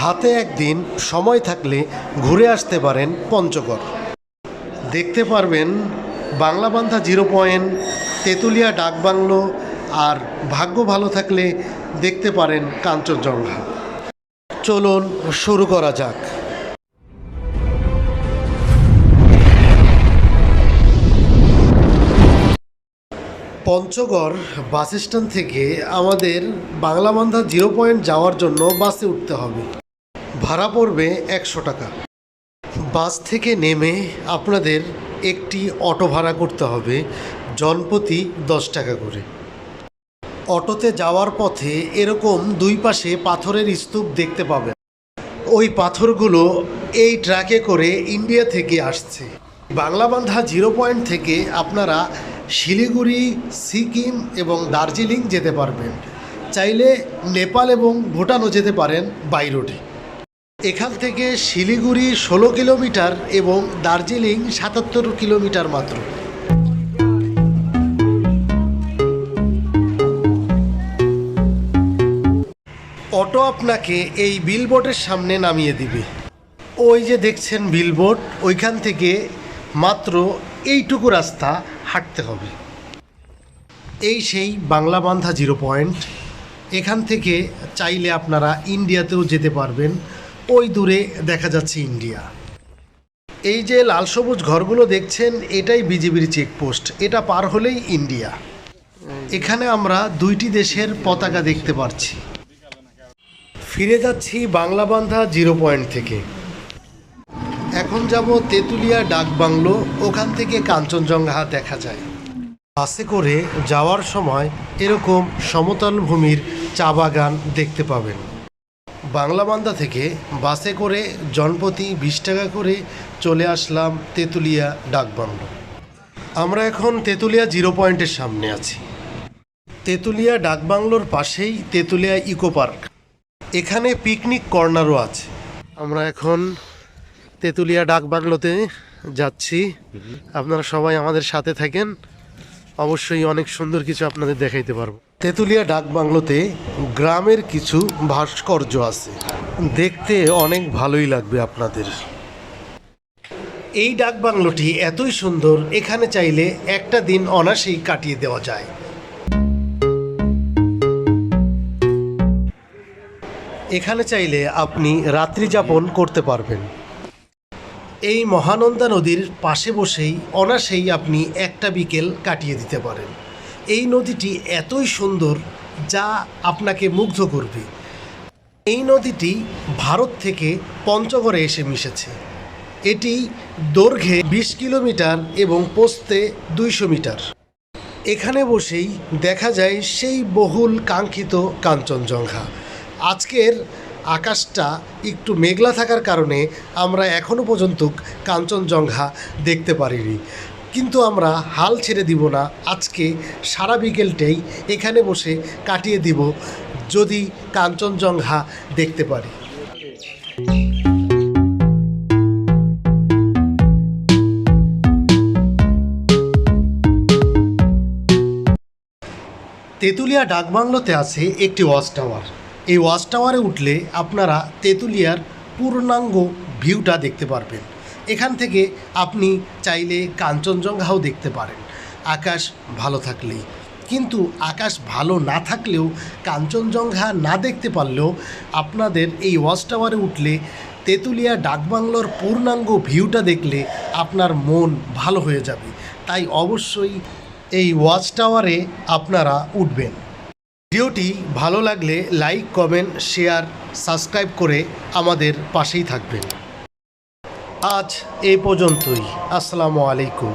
হাতে একদিন সময় থাকলে ঘুরে আসতে পারেন পঞ্চগড়। দেখতে পারবেন বাংলাবান্ধা জিরো পয়েন্ট, তেঁতুলিয়া ডাকবাংলো আর ভাগ্য ভালো থাকলে দেখতে পারেন কাঞ্চনজঙ্ঘা। চলুন শুরু করা যাক। পঞ্চগড় বাস স্ট্যান্ড থেকে আমাদের বাংলাবান্ধা জিরো পয়েন্ট যাওয়ার জন্য বাসে উঠতে হবে। ভাড়া পড়বে একশো টাকা। বাস থেকে নেমে আপনাদের একটি অটো ভাড়া করতে হবে, জনপ্রতি দশ টাকা করে। অটোতে যাওয়ার পথে এরকম দুই পাশে পাথরের স্তূপ দেখতে পাবেন। ওই পাথরগুলো এই ট্রাকে করে ইন্ডিয়া থেকে আসছে। বাংলাবান্ধা জিরো পয়েন্ট থেকে আপনারা শিলিগুড়ি, সিকিম এবং দার্জিলিং যেতে পারবেন। চাইলে নেপাল এবং ভুটানও যেতে পারেন বাই রোডে। এখান থেকে শিলিগুড়ি ষোলো কিলোমিটার এবং দার্জিলিং সাতাত্তর কিলোমিটার মাত্র। অটো আপনাকে এই বিলবোর্ডের সামনে নামিয়ে দিবে। ওই যে দেখছেন বিলবোর্ড, ওইখান থেকে মাত্র এইটুকু রাস্তা হাঁটতে হবে। এই সেই বাংলা বান্ধা জিরো পয়েন্ট। এখান থেকে চাইলে আপনারা ইন্ডিয়াতেও যেতে পারবেন। ওই দূরে দেখা যাচ্ছে ইন্ডিয়া। এই যে লাল সবুজ ঘরগুলো দেখছেন, এটাই বিজিবির চেকপোস্ট। এটা পার হলেই ইন্ডিয়া। এখানে আমরা দুইটি দেশের পতাকা দেখতে পাচ্ছি ফিরে যাচ্ছি বাংলাবান্ধা জিরো পয়েন্ট থেকে। এখন যাব তেঁতুলিয়া ডাক বাংলো, ওখান থেকে কাঞ্চনজঙ্ঘা দেখা যায়। বাসে করে যাওয়ার সময় এরকম সমতল ভূমির চা বাগান দেখতে পাবেন। বাংলাবান্ধা থেকে বাসে করে জনপ্রতি বিশ টাকা করে চলে আসলাম তেঁতুলিয়া ডাকবাংলো আমরা এখন তেঁতুলিয়া জিরো পয়েন্টের সামনে আছি। তেঁতুলিয়া ডাকবাংলোর পাশেই তেঁতুলিয়া ইকো পার্ক। এখানে পিকনিক কর্নারও আছে। আমরা এখন তেঁতুলিয়া ডাকবাংলোতে যাচ্ছি। আপনারা সবাই আমাদের সাথে থাকেন। অবশ্যই অনেক সুন্দর কিছু আপনাদের দেখাইতে পারব। তেঁতুলিয়া ডাকবাংলোতে গ্রামের কিছু ভাস্কর্য আছে। দেখতে অনেক ভালোই লাগবে আপনাদের। এই ডাকবাংলোটি এতই সুন্দর, এখানে চাইলে একটা দিন অনাসেই কাটিয়ে দেওয়া যায়। এখানে চাইলে আপনি রাত্রি যাপন করতে পারবেন। এই মহানন্দা নদীর পাশে বসেই অনাসেই আপনি একটা বিকেল কাটিয়ে দিতে পারেন। এই নদীটি এতই সুন্দর যা আপনাকে মুগ্ধ করবে। এই নদীটি ভারত থেকে পঞ্চগড়ে এসে মিশেছে। এটি দৈর্ঘ্যে বিশ কিলোমিটার এবং পোস্তে দুইশো মিটার। এখানে বসেই দেখা যায় সেই বহুল কাঙ্ক্ষিত কাঞ্চনজঙ্ঘা। আজকের আকাশটা একটু মেঘলা থাকার কারণে আমরা এখনও পর্যন্ত কাঞ্চনজঙ্ঘা দেখতে পারিনি। কিন্তু আমরা হাল ছেড়ে দিব না, আজকে সারা বিকেলটাই এখানে বসে কাটিয়ে দিব যদি কাঞ্চনজঙ্ঘা দেখতে পারি। তেঁতুলিয়া ডাকবাংলোতে আছে একটি ওয়াচ টাওয়ার। এই ওয়াচ টাওয়ারে উঠলে আপনারা তেঁতুলিয়ার পূর্ণাঙ্গ ভিউটা দেখতে পারবেন। এখান থেকে আপনি চাইলে কাঞ্চনজঙ্ঘাও দেখতে পারেন। আকাশ ভালো থাকলেই। কিন্তু আকাশ ভালো না থাকলেও, কাঞ্চনজঙ্ঘা না দেখতে পারলেও আপনাদের এই ওয়াচ টাওয়ারে উঠলে তেঁতুলিয়া ডাকবাংলোর পূর্ণাঙ্গ ভিউটা দেখলে আপনার মন ভালো হয়ে যাবে। তাই অবশ্যই এই ওয়াচ টাওয়ারে আপনারা উঠবেন। ভিডিওটি ভালো লাগলে লাইক, কমেন্ট, শেয়ার, সাবস্ক্রাইব করে আমাদের পাশেই থাকবেন। আজ এ পর্যন্তই। আসসালামু আলাইকুম।